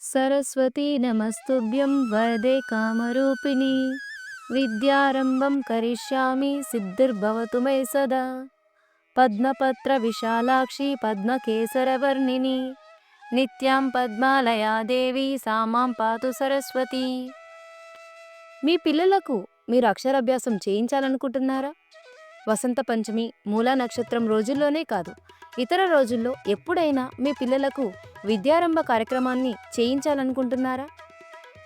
సరస్వతీ నమస్తుభ్యం వరదే కామరూపిణి. విద్యారంభం కరిష్యామి సిద్ధిర్భవతు మే సదా. పద్మపత్ర విశాలాక్షి పద్మకేసరవర్ణిని. నిత్యాం పద్మాలయా దేవి సామాం పాతు సరస్వతి. మీ పిల్లలకు మీరు అక్షరాభ్యాసం చేయించాలనుకుంటున్నారా? వసంత పంచమి మూలా నక్షత్రం రోజుల్లోనే కాదు. ఇతర రోజుల్లో ఎప్పుడైనా మీ పిల్లలకు విద్యారంభ కార్యక్రమాన్ని చేయించాలనుకుంటున్నారా?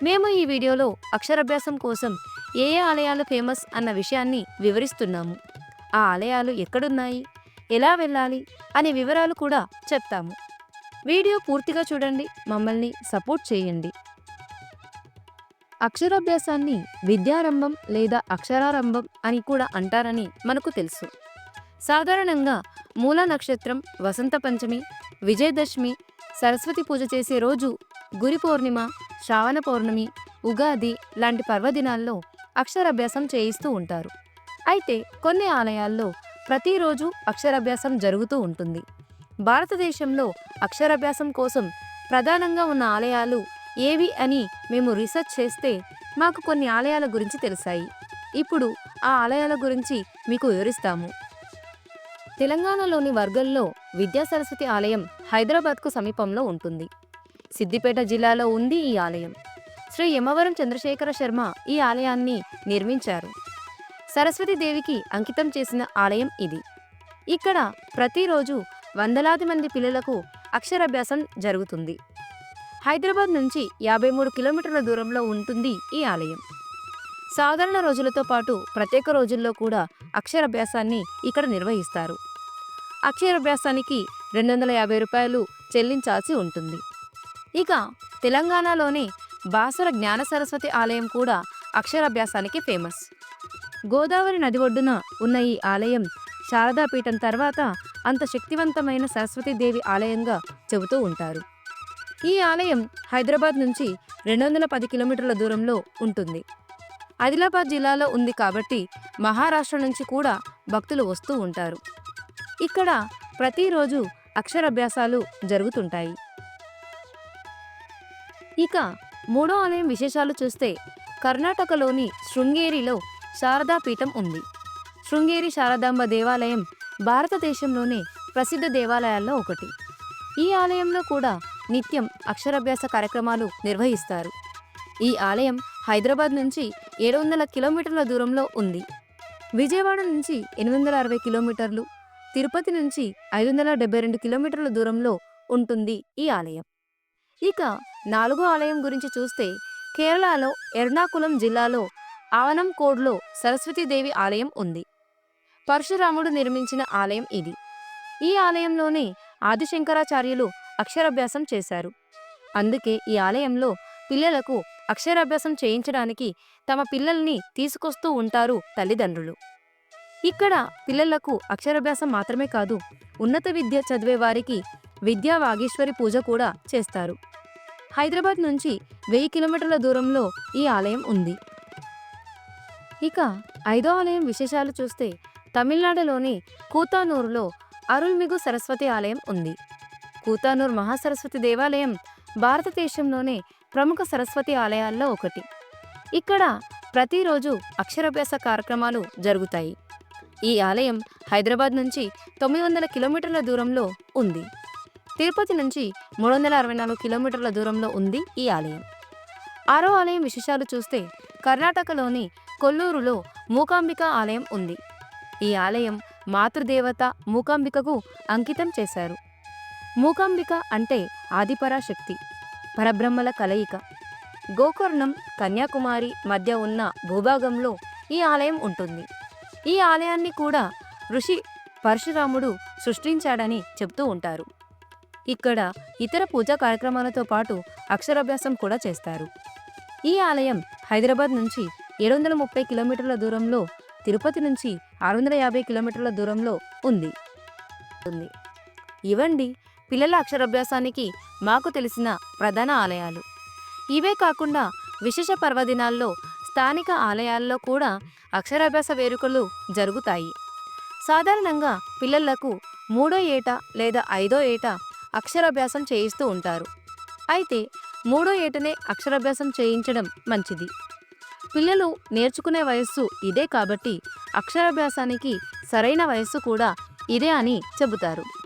మేము ఈ వీడియోలో అక్షరాభ్యాసం కోసం ఏ ఏ ఆలయాలు ఫేమస్ అన్న విషయాన్ని వివరిస్తున్నాము. ఆ ఆలయాలు ఎక్కడున్నాయి? ఎలా వెళ్ళాలి? అనే వివరాలు కూడా చెప్తాము. వీడియో పూర్తిగా చూడండి మమ్మల్ని సపోర్ట్ చేయండి. అక్షరాభ్యాసాన్ని విద్యారంభం లేదా అక్షరారంభం అని కూడా అంటారని మనకు తెలుసు. సాధారణంగా మూల నక్షత్రం వసంత పంచమి విజయదశమి సరస్వతి పూజ చేసే రోజు గురి పౌర్ణిమ శ్రావణ పౌర్ణమి ఉగాది లాంటి పర్వదినాల్లో అక్షరాభ్యాసం చేయిస్తూ ఉంటారు. అయితే కొన్ని ఆలయాల్లో ప్రతిరోజు అక్షరాభ్యాసం జరుగుతూ ఉంటుంది. భారతదేశంలో అక్షరాభ్యాసం కోసం ప్రధానంగా ఉన్న ఆలయాలు ఏవి అని మేము రీసెర్చ్ చేస్తే మాకు కొన్ని ఆలయాల గురించి తెలిసాయి. ఇప్పుడు ఆ ఆలయాల గురించి మీకు వివరిస్తాము. తెలంగాణలోని వర్గంలో విద్యా సరస్వతి ఆలయం హైదరాబాద్కు సమీపంలో ఉంటుంది. సిద్దిపేట జిల్లాలో ఉంది ఈ ఆలయం. శ్రీ యమవరం చంద్రశేఖర శర్మ ఈ ఆలయాన్ని నిర్మించారు. సరస్వతి దేవికి అంకితం చేసిన ఆలయం ఇది. ఇక్కడ ప్రతిరోజు వందలాది మంది పిల్లలకు అక్షరాభ్యాసం జరుగుతుంది. హైదరాబాద్ నుంచి యాభై మూడు కిలోమీటర్ల దూరంలో ఉంటుంది ఈ ఆలయం. సాధారణ రోజులతో పాటు ప్రత్యేక రోజుల్లో కూడా అక్షరాభ్యాసాన్ని ఇక్కడ నిర్వహిస్తారు. అక్షరాభ్యాసానికి రెండు వందల యాభై రూపాయలు చెల్లించాల్సి ఉంటుంది. ఇక తెలంగాణలోని బాసర జ్ఞాన సరస్వతి ఆలయం కూడా అక్షరాభ్యాసానికి ఫేమస్. గోదావరి నది ఒడ్డున ఉన్న ఈ ఆలయం శారదాపీఠం తర్వాత అంత శక్తివంతమైన సరస్వతీదేవి ఆలయంగా చెబుతూ ఉంటారు. ఈ ఆలయం హైదరాబాద్ నుంచి రెండు వందల పది కిలోమీటర్ల దూరంలో ఉంటుంది. ఆదిలాబాద్ జిల్లాలో ఉంది కాబట్టి మహారాష్ట్ర నుంచి కూడా భక్తులు వస్తూ ఉంటారు. ఇక్కడ ప్రతిరోజు అక్షరాభ్యాసాలు జరుగుతుంటాయి. ఇక మూడో ఆలయం విశేషాలు చూస్తే కర్ణాటకలోని శృంగేరిలో శారదా పీఠం ఉంది. శృంగేరి శారదాంబ దేవాలయం భారతదేశంలోనే ప్రసిద్ధ దేవాలయాల్లో ఒకటి. ఈ ఆలయంలో కూడా నిత్యం అక్షరాభ్యాస కార్యక్రమాలు నిర్వహిస్తారు. ఈ ఆలయం హైదరాబాద్ నుంచి ఏడు వందల కిలోమీటర్ల దూరంలో ఉంది. విజయవాడ నుంచి ఎనిమిది వందల అరవై కిలోమీటర్లు తిరుపతి నుంచి ఐదు వందల డెబ్బై రెండు కిలోమీటర్ల దూరంలో ఉంటుంది ఈ ఆలయం. ఇక నాలుగో ఆలయం గురించి చూస్తే కేరళలో ఎర్నాకుళం జిల్లాలో ఆవనంకోడ్లో సరస్వతీదేవి ఆలయం ఉంది. పరశురాముడు నిర్మించిన ఆలయం ఇది. ఈ ఆలయంలోనే ఆదిశంకరాచార్యులు అక్షరాభ్యాసం చేశారు. అందుకే ఈ ఆలయంలో పిల్లలకు అక్షరాభ్యాసం చేయించడానికి తమ పిల్లల్ని తీసుకొస్తూ ఉంటారు తల్లిదండ్రులు. ఇక్కడ పిల్లలకు అక్షరాభ్యాసం మాత్రమే కాదు ఉన్నత విద్య చదివే వారికి విద్యా వాగేశ్వరి పూజ కూడా చేస్తారు. హైదరాబాద్ నుంచి వెయ్యి కిలోమీటర్ల దూరంలో ఈ ఆలయం ఉంది. ఇక ఐదో ఆలయం విశేషాలు చూస్తే తమిళనాడులోని కూతానూరులో అరుల్మిగు సరస్వతి ఆలయం ఉంది. కూతానూర్ మహాసరస్వతి దేవాలయం భారతదేశంలోనే ప్రముఖ సరస్వతి ఆలయాల్లో ఒకటి. ఇక్కడ ప్రతిరోజు అక్షరాభ్యాస కార్యక్రమాలు జరుగుతాయి. ఈ ఆలయం హైదరాబాద్ నుంచి తొమ్మిది వందల కిలోమీటర్ల దూరంలో ఉంది. తిరుపతి నుంచి మూడు వందల అరవై నాలుగు కిలోమీటర్ల దూరంలో ఉంది ఈ ఆలయం. ఆరో ఆలయం విశేషాలు చూస్తే కర్ణాటకలోని కొల్లూరులో మూకాంబిక ఆలయం ఉంది. ఈ ఆలయం మాతృదేవత మూకాంబికకు అంకితం చేశారు. మూకాంబిక అంటే ఆదిపరాశక్తి పరబ్రహ్మల కలయిక. గోకర్ణం కన్యాకుమారి మధ్య ఉన్న భూభాగంలో ఈ ఆలయం ఉంటుంది. ఈ ఆలయాన్ని కూడా ఋషి పరశురాముడు సృష్టించాడని చెప్తూ ఉంటారు. ఇక్కడ ఇతర పూజా కార్యక్రమాలతో పాటు అక్షరాభ్యాసం కూడా చేస్తారు. ఈ ఆలయం హైదరాబాద్ నుంచి ఏడు వందల ముప్పై కిలోమీటర్ల దూరంలో తిరుపతి నుంచి ఆరు వందల యాభై కిలోమీటర్ల దూరంలో ఉంది. ఇవ్వండి. ఇవండి పిల్లల అక్షరాభ్యాసానికి మాకు తెలిసిన ప్రధాన ఆలయాలు. ఇవే కాకుండా విశేష పర్వదినాల్లో స్థానిక ఆలయాల్లో కూడా అక్షరాభ్యాస వేడుకలు జరుగుతాయి. సాధారణంగా పిల్లలకు మూడో ఏట లేదా ఐదో ఏట అక్షరాభ్యాసం చేయిస్తూ ఉంటారు. అయితే మూడో ఏటనే అక్షరాభ్యాసం చేయించడం మంచిది. పిల్లలు నేర్చుకునే వయస్సు ఇదే కాబట్టి అక్షరాభ్యాసానికి సరైన వయస్సు కూడా ఇదే అని చెబుతారు.